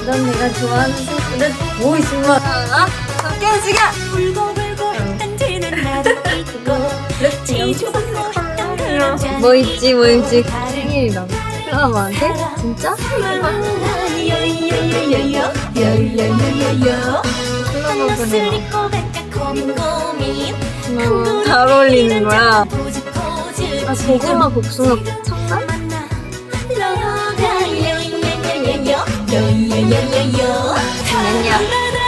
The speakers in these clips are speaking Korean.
넌 내가 좋아하는 색깔은 뭐 있으면 하나 함께 해주게. 뭐 있지 뭐 있지 생일이라고. 그럼한테 진짜? 음, 잘 어울리는 거야. 아 고구마 복숭아 찹쌀? 아니야.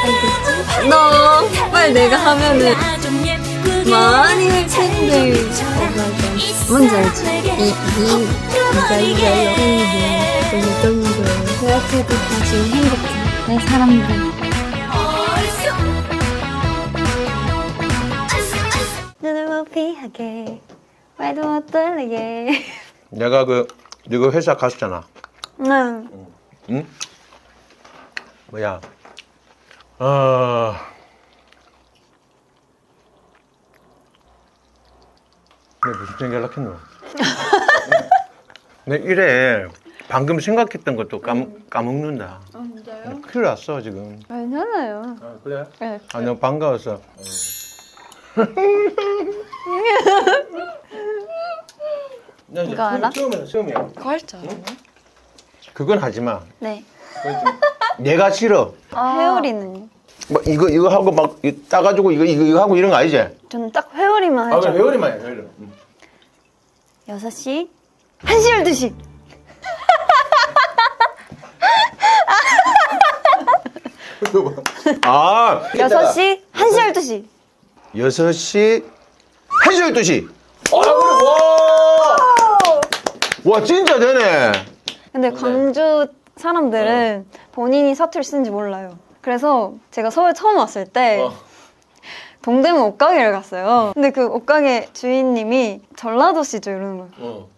알겠지? 너 빨리 내가 하면은 많이 할 텐데. 뭔지 알지? 이, 이, 이가. 생각해도 다 지금 행복해. 내 사람들. 눈을 못 피하게 말도 못 들리게 내가 그 이거 회사 갔었잖아. 응 응? 뭐야? 어. 내가 무슨 생각 연락했노? 내 이래 방금 생각했던 것도 까먹, 까먹는다. 아 진짜요? 큰일 났어 지금. 괜찮아요 아 그래? 네. 아 너무 반가워서. 이거 알아? 처음이야 처음이야. 그거 할줄 알아요? 그건 하지 마. 네 내가 싫어. 회오리는 뭐 이거 이거 하고 막 이거 따가지고 이거 이거 이거 하고 이런 거 아니지? 저는 딱 회오리만 아 하죠 그래 회오리만 해 회오리. 응. 6시 1시 12시 아 6시 1시 12시 6시 1시 12시 아 그래 와! 와 진짜 되네 근데 광주 사람들은 본인이 사투리 쓰는지 몰라요 그래서 제가 서울 처음 왔을 때 어. 동대문 옷가게를 갔어요 근데 그 옷가게 주인님이 전라도시죠 이러는 거예요 어.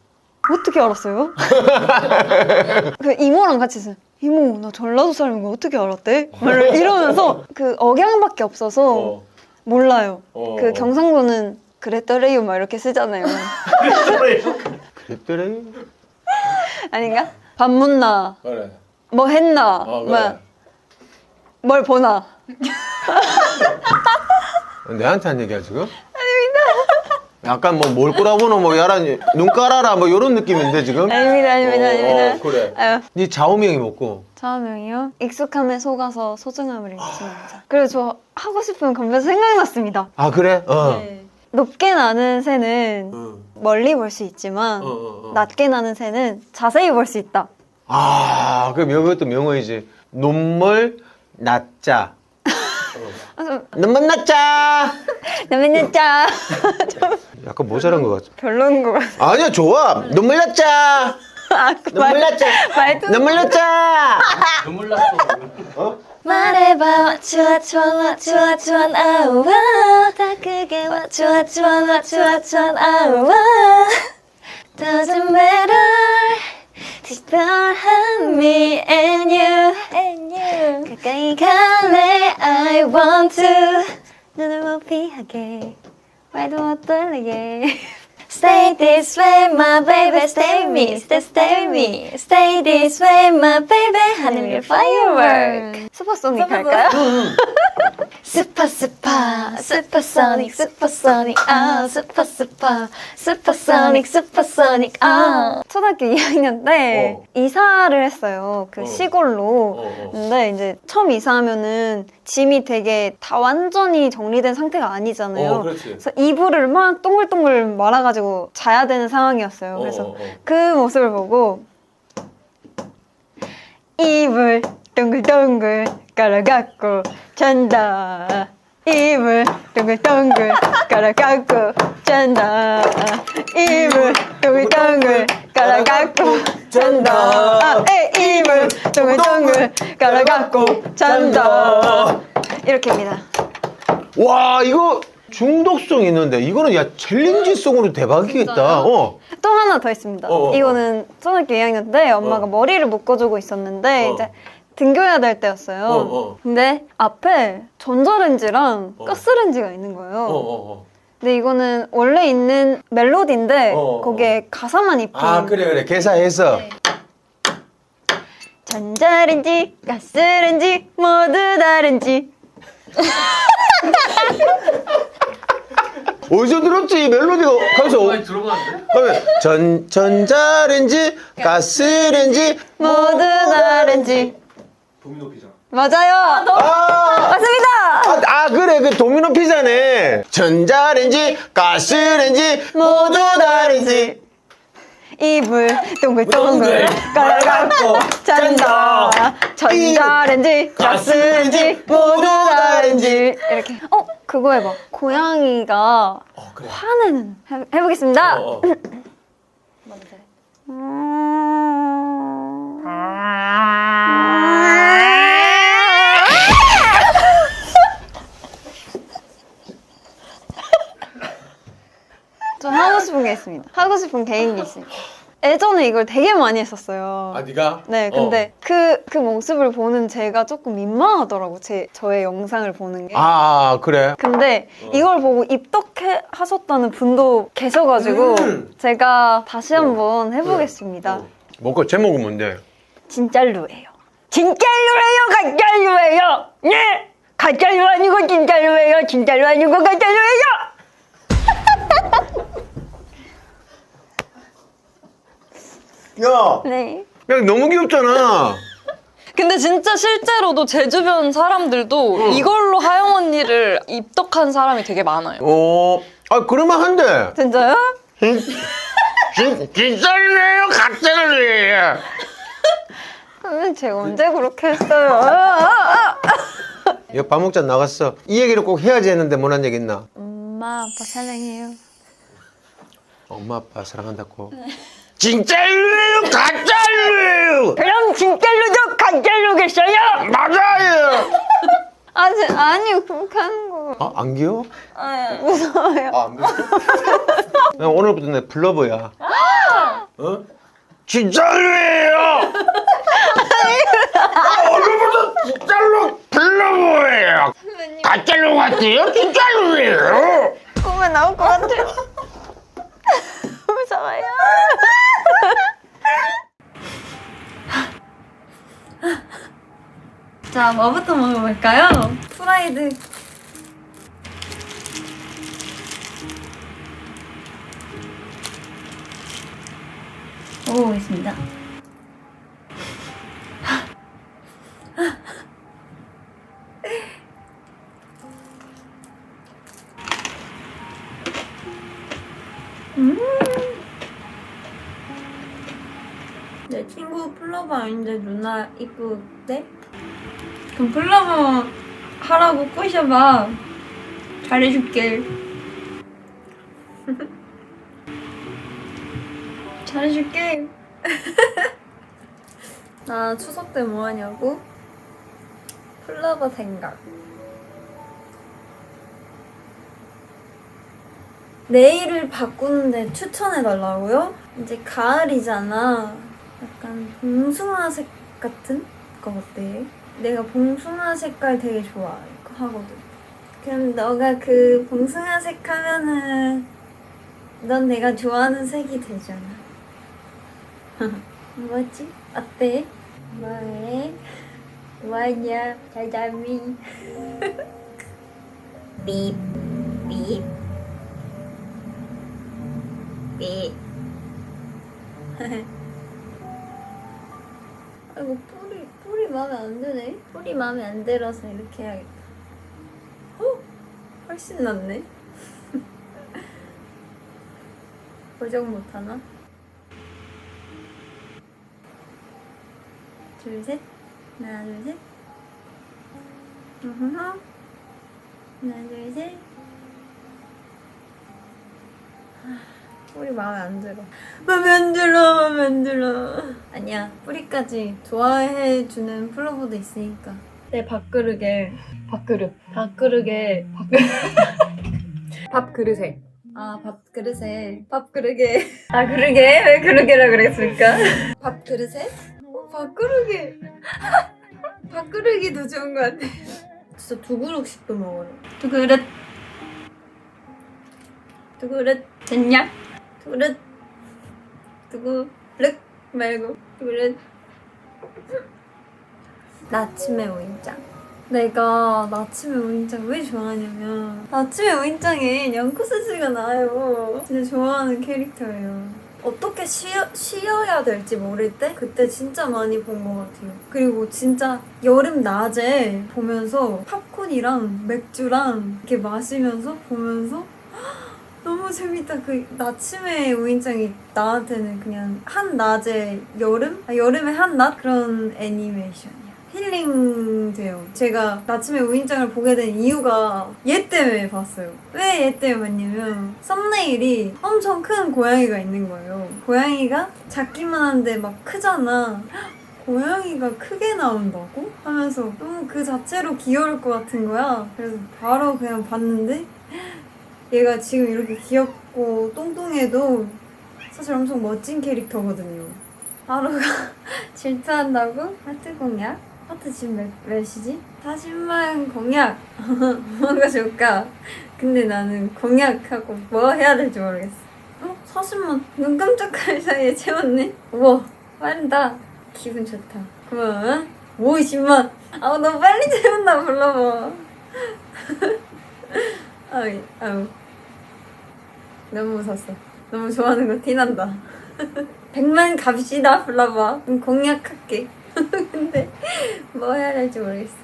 어떻게 알았어요? 그 이모랑 같이 있어요. 이모, 나 전라도 사람인 거 어떻게 알았대? 막 이러면서 그 억양밖에 없어서 어. 몰라요. 어. 그 경상도는 그랬더래요 막 이렇게 쓰잖아요. 그랬더래 아닌가? 밥 묻나? 그래 뭐 했나? 어, 뭐, 뭘 보나? 내한테 한 얘기야 지금? 약간 뭐 뭘 꼬라보노 뭐 야라 눈 깔아라 뭐 이런 느낌인데 지금? 아닙니다, 아닙니다, 어, 아닙니다. 어, 그래 아유, 네 좌우명이 뭐고? 처음이요? 익숙함에 속아서 소중함을 잊지 말자. 그리고 저 하고 싶은 건배사 생각났습니다. 아 그래? 어. 네. 높게 나는 새는 어. 멀리 볼 수 있지만 어, 어, 어. 낮게 나는 새는 자세히 볼 수 있다. 아, 그 명어도 명어이지. 눈물 낮자. 아, 좀 눈물 낮자. 늦자. 좀 약간 모자란 것 같아. 별로인 것 같아. 아니야, 좋아. 눈물 낮자. 아, 그 눈물 말, 낮자. 말도 눈물 낮자. 말해봐. 좋아 좋아 좋아 좋아 아우와. 다 그게 와. 좋아 좋아 좋아 좋아 아우와. Doesn't matter. 특별한 me and you. And you. 가까이 갈래? I want to. 눈을 못 피하게. 말도 못 들리게 Stay this way, my baby, stay with me, stay, stay with me. Stay this way, my baby, 하늘 위에 firework. 슈퍼소닉 할까요? 스파 스파 슈퍼소닉 슈퍼소닉 아 슈퍼 슈퍼 슈퍼소닉 슈퍼소닉 아 초등학교 2학년 때 어. 이사를 했어요 그 어. 시골로 어, 어. 근데 이제 처음 이사하면은 짐이 되게 다 완전히 정리된 상태가 아니잖아요 어. 그래서 이불을 막 동글동글 말아가지고 자야 되는 상황이었어요 그래서 어, 어, 어. 그 모습을 보고 이불 동글동글 깔아갖고 잔다 이불 동글동글 깔아갖고 잔다 이불 동글동글 깔아갖고 잔다 아, 에, 이불 동글동글 깔아갖고 잔다 이렇게입니다 와, 이거 중독성 있는데 이거는 야 챌린지성으로 대박이겠다. 어. 또 하나 더 있습니다. 어, 어, 어. 이거는 초등학교 2학년 때 엄마가 어. 머리를 묶어주고 있었는데 어. 이제 등교해야 될 때였어요. 어, 어. 근데 앞에 전자레인지랑 어. 가스레인지가 있는 거예요. 어, 어, 어. 근데 이거는 원래 있는 멜로디인데 어, 거기에 가사만 입힌 아 그래 그래 개사해서 네. 전자레인지 가스레인지 모두 다른지 어디서 들었지 멜로디가 가서 많이 들어봤는데? 그러면 전 전자레인지 가스레인지 모두 다른지 도미노 피자. 맞아요. 아, 맞습니다. 아, 아, 그래 그 도미노 피자네. 전자레인지 가스레인지 모두 다른지. 이불 동글동글 깔아갖고 잔다. 전자레인지 가스레인지 모두 다른지. 이렇게. 어 그거 해봐. 고양이가 어 그래. 화내는 해, 해보겠습니다. 어, 어. 음... 저 하고 싶은 게 있습니다. 하고 싶은 개인기 있습니다. 예전에 이걸 되게 많이 했었어요. 아 네가 네, 근데 그, 그 모습을 보는 제가 조금 민망하더라고. 제, 저의 영상을 보는 게. 어. 아 그래 근데 이걸 보고 입덕해 하셨다는 분도 계셔가지고 음. 제가 다시 한번 해보겠습니다. 뭐그 제목은 뭔데 진짜로예요. 진짜로예요, 가짜로예요. 예, 가짜로 아니고 진짜로예요. 진짜로 아니고 가짜로예요. 야, 네. 야 너무 귀엽잖아 근데 진짜 실제로도 제 주변 사람들도 이걸로 하영 언니를 입덕한 사람이 되게 많아요. 어, 아 그러면 한데 진짜요? 진, 진짜로예요 가짜로예요 선생님 제가 언제 그렇게 했어요? 아, 아, 아. 이거 밥 먹자 나갔어 이 얘기를 꼭 해야지 했는데 못한 얘기 있나 엄마 아빠 사랑해요. 엄마 아빠 사랑한다고 진짜로예요 가짜로예요 그럼 진짜로도 가짜로겠어요? 맞아요 아, 제, 아니요 그렇게 하는 거. 아, 안 귀여워? 아, 무서워요. 아, 안 귀여워? 나 오늘부터 내 블러버야 어? 진짜로예요 아, 오늘부터 진짜로 블러버예요 가짜로 같아요? 진짜로예요 꿈에 나올 것 같아요. 자, 뭐부터 먹어볼까요? 프라이드. 먹어보겠습니다. 내 친구 플러버 아닌데 누나 이쁘대? 그럼 플러버 하라고 꼬셔봐. 잘해줄게. 잘해줄게. 나 추석 때 뭐 하냐고? 플러버 생각. 내일을 바꾸는데 추천해달라고요? 이제 가을이잖아. 약간 봉숭아색 같은 거 어때? 내가 봉숭아 색깔 되게 좋아해 하거든. 그럼 너가 그 봉숭아 색 하면은 넌 내가 좋아하는 색이 되잖아. 뭐지? 어때? 뭐해? 뭐하냐? 잘 잠이. 삐, 삐, 삐. 아이고 마음에 안 드네. 뿔이 마음에 안 들어서 이렇게 해야겠다. 어? 훨씬 낫네. 고정 못 하나? 둘 셋. 하나 둘 셋. 으흠. 하나 둘 셋. 뿌리 마음에 안 들어. 마음에 안 들어, 마음에 안 들어. 아니야, 뿌리까지 좋아해 주는 플로버도 있으니까. 내 밥그릇에 밥그릇. 밥그릇에 밥그릇에. 아 밥그릇에 밥그릇에 아 그러게 왜 그러게라 그랬을까? 밥그릇에? 어, 밥그릇에 밥그릇이 더 좋은 것 같아. 진짜 두 그릇씩도 먹어요. 두 그릇. 두 그릇 됐냐? 두그릇 두그릇 말고 두그릇. 나침의 오인장. 내가 나침의 오인장 왜 좋아하냐면 나침의 오인장에 양코스즈가 나요. 진짜 좋아하는 캐릭터예요. 어떻게 쉬어, 쉬어야 될지 모를 때 그때 진짜 많이 본 것 같아요. 그리고 진짜 여름 낮에 보면서 팝콘이랑 맥주랑 이렇게 마시면서 보면서 너무 재밌다. 그 나침의 우인장이 나한테는 그냥 한 낮의 여름? 아, 여름의 한 낮? 그런 애니메이션이야. 힐링 돼요. 제가 나침의 우인장을 보게 된 이유가 얘 때문에 봤어요. 왜 얘 때문에 봤냐면 썸네일이 엄청 큰 고양이가 있는 거예요. 고양이가 작기만 한데 막 크잖아. 고양이가 크게 나온다고? 하면서 너무 그 자체로 귀여울 것 같은 거야. 그래서 바로 그냥 봤는데 얘가 지금 이렇게 귀엽고 똥똥해도 사실 엄청 멋진 캐릭터거든요. 하루가 질투한다고? 하트 공약? 하트 지금 몇, 몇이지? 40만 공약! 뭐가 좋을까? 근데 나는 공약하고 뭐 해야 될지 모르겠어. 어? 40만. 눈 깜짝할 사이에 채웠네? 우와, 빠르다. 기분 좋다. 그러면 50만. 아우, 너무 빨리 채운다, 불러봐. 아이, 아우. 너무 웃었어. 너무 좋아하는 거 티난다. 100만 갑시다. 그럼 공약할게. 근데 뭐 해야 될지 모르겠어.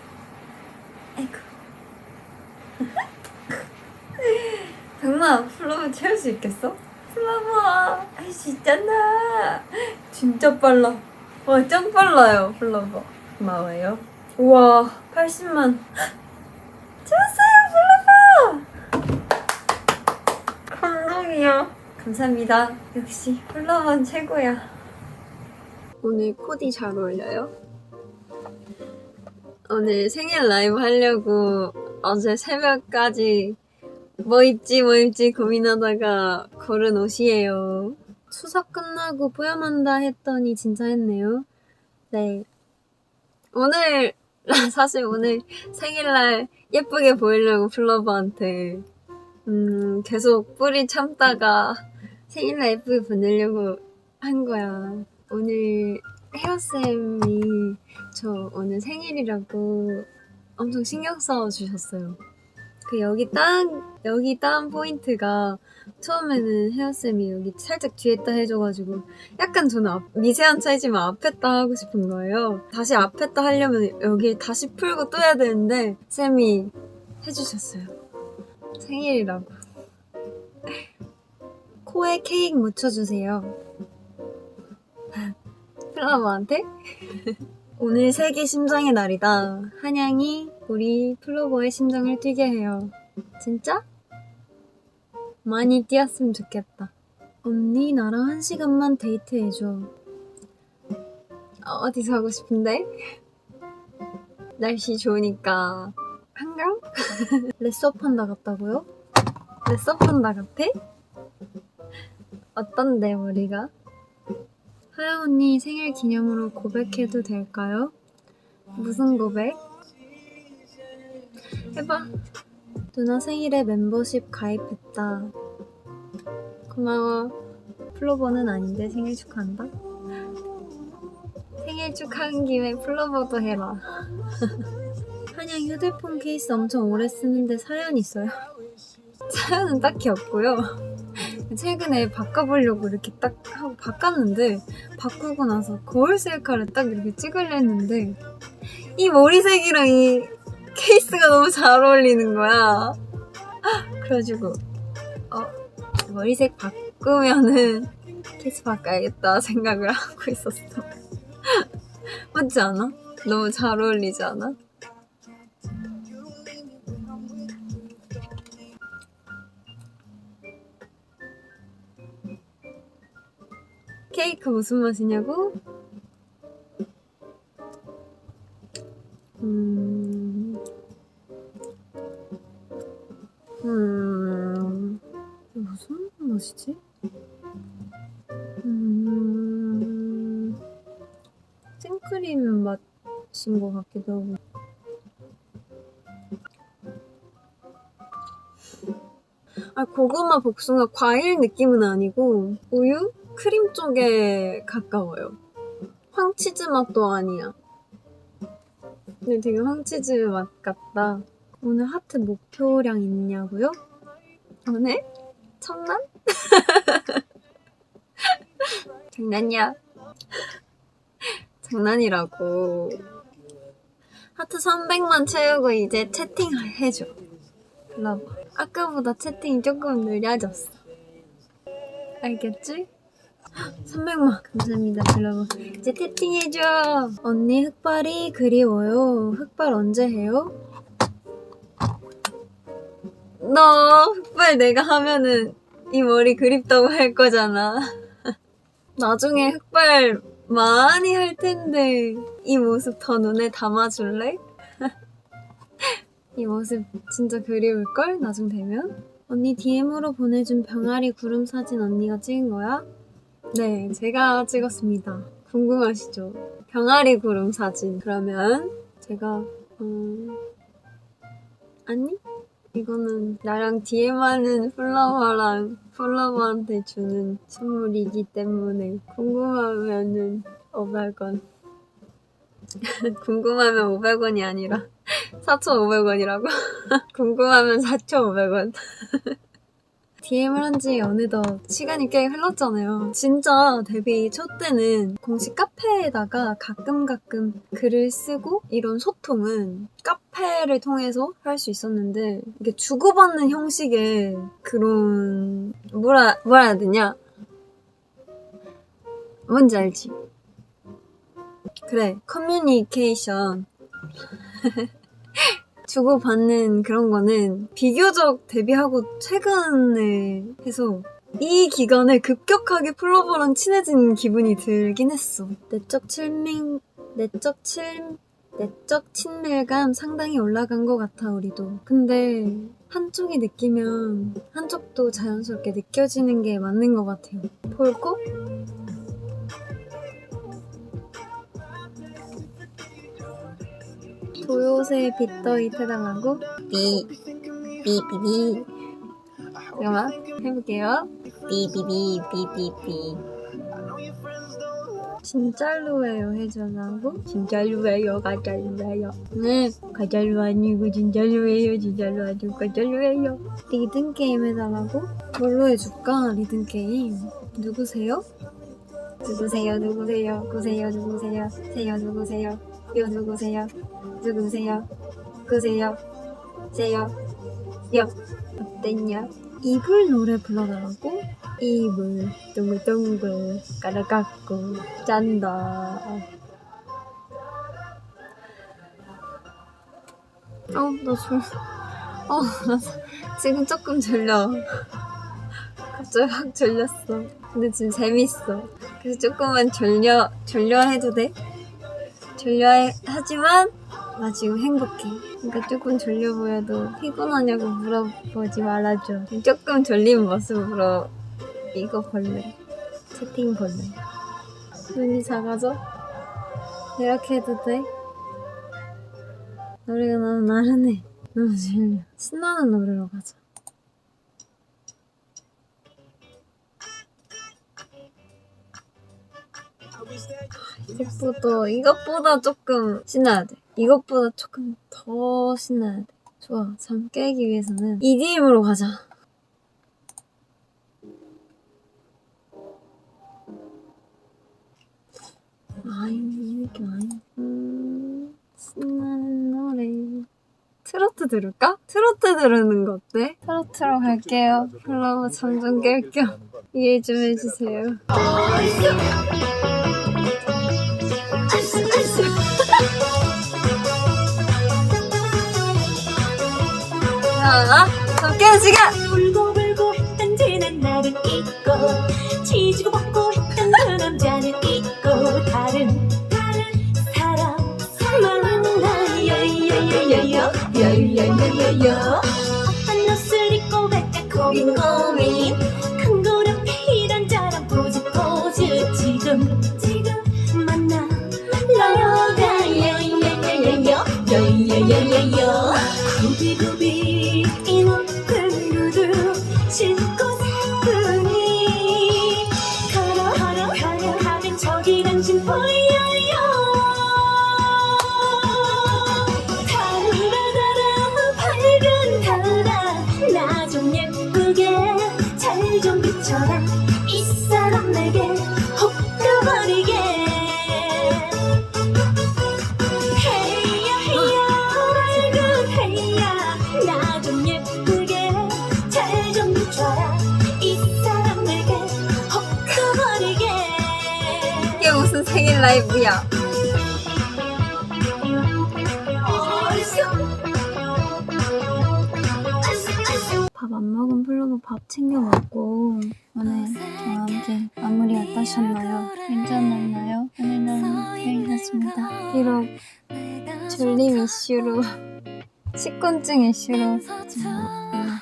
아이고. 100만 플러버 채울 수 있겠어? 플러버 할수 있잖아. 진짜 빨라. 와, 짱 빨라요, 플러버. 고마워요. 우와, 80만. 채웠어요, 플러버! 감사합니다. 역시 플러번 최고야. 오늘 코디 잘 어울려요? 오늘 생일 라이브 하려고 어제 새벽까지 뭐 입지 뭐 입지 고민하다가 고른 옷이에요. 추석 끝나고 뿌염한다 했더니 진짜 했네요. 네. 오늘 사실 오늘 생일날 예쁘게 보이려고 플러버한테 음, 계속 뿌리 참다가 생일날 예쁘게 보내려고 한 거야. 오늘 헤어쌤이 저 오늘 생일이라고 엄청 신경 써 주셨어요. 그 여기 딴, 여기 딴 포인트가 처음에는 헤어쌤이 여기 살짝 뒤에다 해줘가지고 약간 저는 앞- 미세한 차이지만 앞에다 하고 싶은 거예요. 다시 앞에다 하려면 여기 다시 풀고 또 해야 되는데 쌤이 해주셨어요. 생일이라고. 코에 케이크 묻혀주세요. 플라버한테? 오늘 세계 심장의 날이다. 한양이 우리 플로버의 심장을 뛰게 해요. 진짜? 많이 뛰었으면 좋겠다. 언니 나랑 한 시간만 데이트해줘. 어, 어디서 하고 싶은데? 날씨 좋으니까 한강? 레서판다 같다고요? 레서판다 같아? 어떤데 머리가? 하영 언니 생일 기념으로 고백해도 될까요? 무슨 고백? 해봐. 누나 생일에 멤버십 가입했다. 고마워. 플로버는 아닌데 생일 축하한다. 생일 축하한 김에 플로버도 해라. 한양 휴대폰 케이스 엄청 오래 쓰는데 사연 있어요? 사연은 딱히 없고요. 최근에 바꿔보려고 이렇게 딱 하고 바꿨는데 바꾸고 나서 거울 셀카를 딱 이렇게 찍으려 했는데 이 머리색이랑 이 케이스가 너무 잘 어울리는 거야. 그래가지고 어 머리색 바꾸면은 케이스 바꿔야겠다 생각을 하고 있었어. 맞지 않아? 너무 잘 어울리지 않아? 케이크 무슨 맛이냐고? 음, 음, 무슨 맛이지? 음, 생크림 맛인 것 같기도 하고. 아, 고구마 복숭아 과일 느낌은 아니고 우유 크림 쪽에 가까워요. 황치즈 맛도 아니야. 근데 되게 황치즈 맛 같다. 오늘 하트 목표량 있냐고요? 오늘? 천만? 장난이야. 장난이라고. 하트 300만 채우고 이제 채팅 해줘. 불러봐. 아까보다 채팅이 조금 느려졌어. 알겠지? 300만 감사합니다 불러봐 이제 채팅해줘 언니 흑발이 그리워요 흑발 언제 해요? 너 흑발 내가 하면은 이 머리 그립다고 할 거잖아 나중에 흑발 많이 할 텐데 이 모습 더 눈에 담아줄래? 이 모습 진짜 그리울걸? 나중 되면? 언니 DM으로 보내준 병아리 구름 사진 언니가 찍은 거야? 네, 제가 찍었습니다. 궁금하시죠? 병아리 구름 사진. 그러면 제가 음... 아니? 이거는 나랑 DM하는 플라워랑 플라워한테 주는 선물이기 때문에 궁금하면은 500원. 궁금하면 500원이 아니라 4,500원이라고? 궁금하면 4,500원. DM을 한 지 어느덧 시간이 꽤 흘렀잖아요. 진짜 데뷔 초 때는 공식 카페에다가 가끔 가끔 글을 쓰고 이런 소통은 카페를 통해서 할 수 있었는데 이게 주고받는 형식의 그런 뭐라 뭐라 해야 되냐? 뭔지 알지? 그래 커뮤니케이션 주고받는 그런 거는 비교적 데뷔하고 최근에 해서 이 기간에 급격하게 플로버랑 친해진 기분이 들긴 했어. 내적 칠민, 내적 칠, 내적 친밀감 상당히 올라간 것 같아, 우리도. 근데 한쪽이 느끼면 한쪽도 자연스럽게 느껴지는 게 맞는 것 같아요. 볼고? 도요새 빗더이 해달라고? 비, 비, 비, 비. 잠깐만, 해볼게요. 비, 비, 비, 비, 비, 비. 진짜로예요 해줘라고? 진짜로예요 가짜로예요 네 가짜로 아니고 진짜로예요 진짜로 아니고 가짜로예요 리듬 게임 해달라고? 뭘로 해줄까 리듬 게임 누구세요? 누구세요 누구세요 누구세요 누구세요 세요 누구세요 요 누구세요. 누구세요. 그세요. 세요. 요 어땠냐? 이불 노래 불러달라고? 이불 둥글둥글 깔아갖고 짠다. 어나 졸... 어 나 지금 조금 졸려. 갑자기 확 졸렸어. 근데 지금 재밌어. 그래서 조금만 졸려 졸려 해도 돼? 졸려 해, 하지만 나 지금 행복해. 그러니까 조금 졸려 보여도 피곤하냐고 물어보지 말아줘. 조금 졸린 모습으로 이거 볼래. 채팅 볼래. 눈이 작아져? 이렇게 해도 돼? 노래가 너무 나른해. 너무 졸려. 신나는 노래로 가자. 이것보다 이것보다 조금 신나야 돼. 이것보다 조금 더 신나야 돼. 좋아. 잠 깨기 위해서는 EDM으로 가자. 아이 이 느낌 아니. 음, 신나는 노래. 트로트 들을까? 트로트 들으는 거 어때? 트로트로 갈게요. 플러버 잠좀 깰게요. 이해 좀 해주세요. 자, 잠 깨는 시간! 울고 불고 했던 지난 날은 있고 지지고 볶고 이 사람 내게 혹 떠버리게. 헤이야 헤이야 얼굴 헤이야. 나 좀 예쁘게 잘좀 붙여라. 이 사람 내게 혹 떠버리게. 이게 무슨 생일 라이브야? 식곤증 이슈로 음,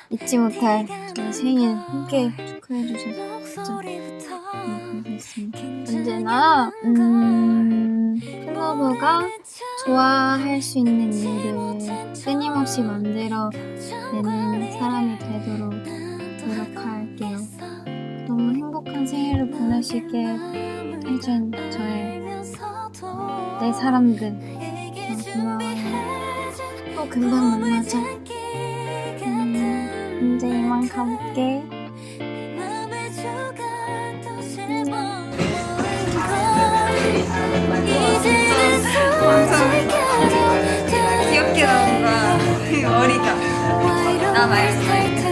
잊지 못할 저의 생일 함께 축하해 주셔서 진짜 너무 감사했습니다. 언제나 음, 플로버가 좋아할 수 있는 일을 끊임없이 만들어 내는 사람이 되도록 노력할게요. 너무 행복한 생일을 있게 해준 저의 내 사람들 너무 고마워요. 또 금방 만나자. 음, 이제 이만 가볼게. 귀엽게 나온다. 머리가. 나 말고.